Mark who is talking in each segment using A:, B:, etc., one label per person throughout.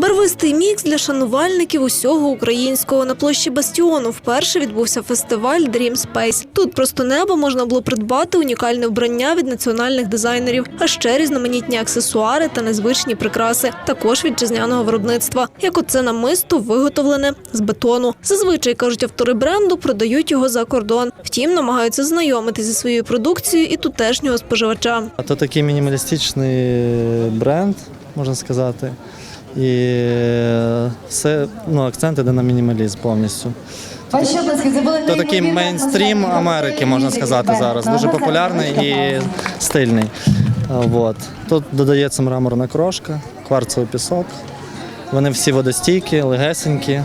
A: Барвистий мікс для шанувальників усього українського на площі Бастіону вперше відбувся фестиваль Dream Space. Тут просто небо можна було придбати унікальне вбрання від національних дизайнерів, а ще різноманітні аксесуари та незвичні прикраси, також вітчизняного виробництва, як оце намисто виготовлене з бетону. Зазвичай кажуть автори бренду, продають його за кордон. Втім, намагаються знайомити зі своєю продукцією і тутешнього споживача.
B: То такий мінімалістичний бренд, можна сказати. І все ну, акцент іде на мінімалізм повністю. То такий мейнстрім Америки, можна сказати, зараз. Дуже популярний і стильний. От. Тут додається мраморна крошка, кварцевий пісок. Вони всі водостійкі, легесенькі.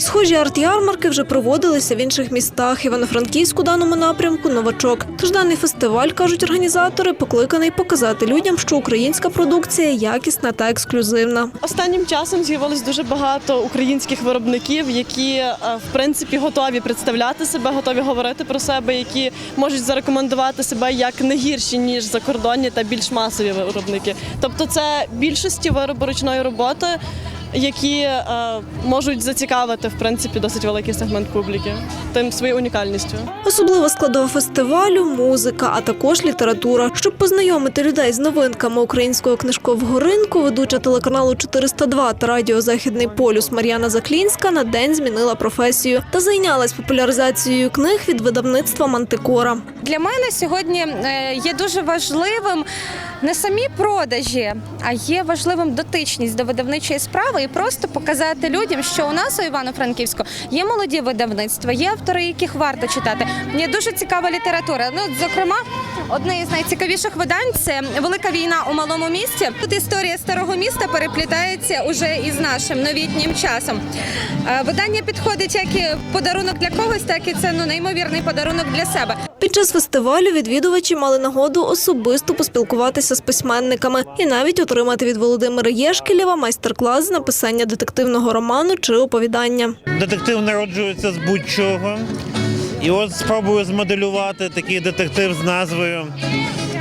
A: Схожі арт-ярмарки вже проводилися в інших містах. Івано-Франківську даному напрямку новачок. Тож даний фестиваль, кажуть організатори, покликаний показати людям, що українська продукція якісна та ексклюзивна.
C: Останнім часом з'явилось дуже багато українських виробників, які е, в принципі готові представляти себе, готові говорити про себе, які можуть зарекомендувати себе як не гірші ніж закордонні та більш масові виробники. Тобто, це більшості вироби ручної роботи. Які е, можуть зацікавити в принципі досить великий сегмент публіки тим своєю унікальністю.
A: Особлива складова фестивалю музика, а також література. Щоб познайомити людей з новинками українського книжкового ринку, ведуча телеканалу 402 та радіо Західний полюс Мар'яна Заклінська на день змінила професію та зайнялась популяризацією книг від видавництва Мантикора.
D: Для мене сьогодні е, є дуже важливим не самі продажі, а є важливим дотичність до видавничої справи і просто показати людям, що у нас у Івано-Франківську є молоді видавництва, є автори, яких варто читати. Є дуже цікава література. Ну, зокрема, одне із найцікавіших видань це Велика війна у малому місті. Тут історія старого міста переплітається уже із нашим новітнім часом. Е, Видання підходить як і подарунок для когось, так і це ну неймовірний подарунок для себе.
A: Під час фестивалю відвідувачі мали нагоду особисто поспілкуватися з письменниками і навіть отримати від Володимира Єшкелєва майстер-клас з написання детективного роману чи оповідання.
E: Детектив народжується з будь-чого. І от спробую змоделювати такий детектив з назвою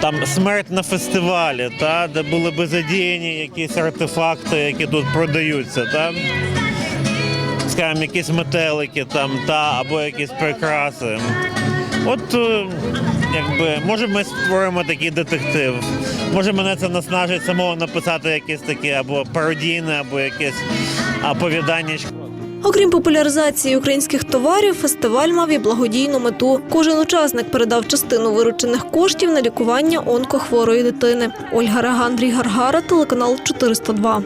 E: там Смерть на фестивалі, та, де були би задіяні якісь артефакти, які тут продаються. Та? Скажімо, якісь метелики там, та, або якісь прикраси. От е, якби, може ми створимо такий детектив. Може мене це наснажить самого написати якесь таке або пародійне, або якесь оповідання.
A: Окрім популяризації українських товарів, фестиваль мав і благодійну мету. Кожен учасник передав частину виручених коштів на лікування онкохворої дитини. Ольга Рега, Андрій Гаргара, телеканал 402.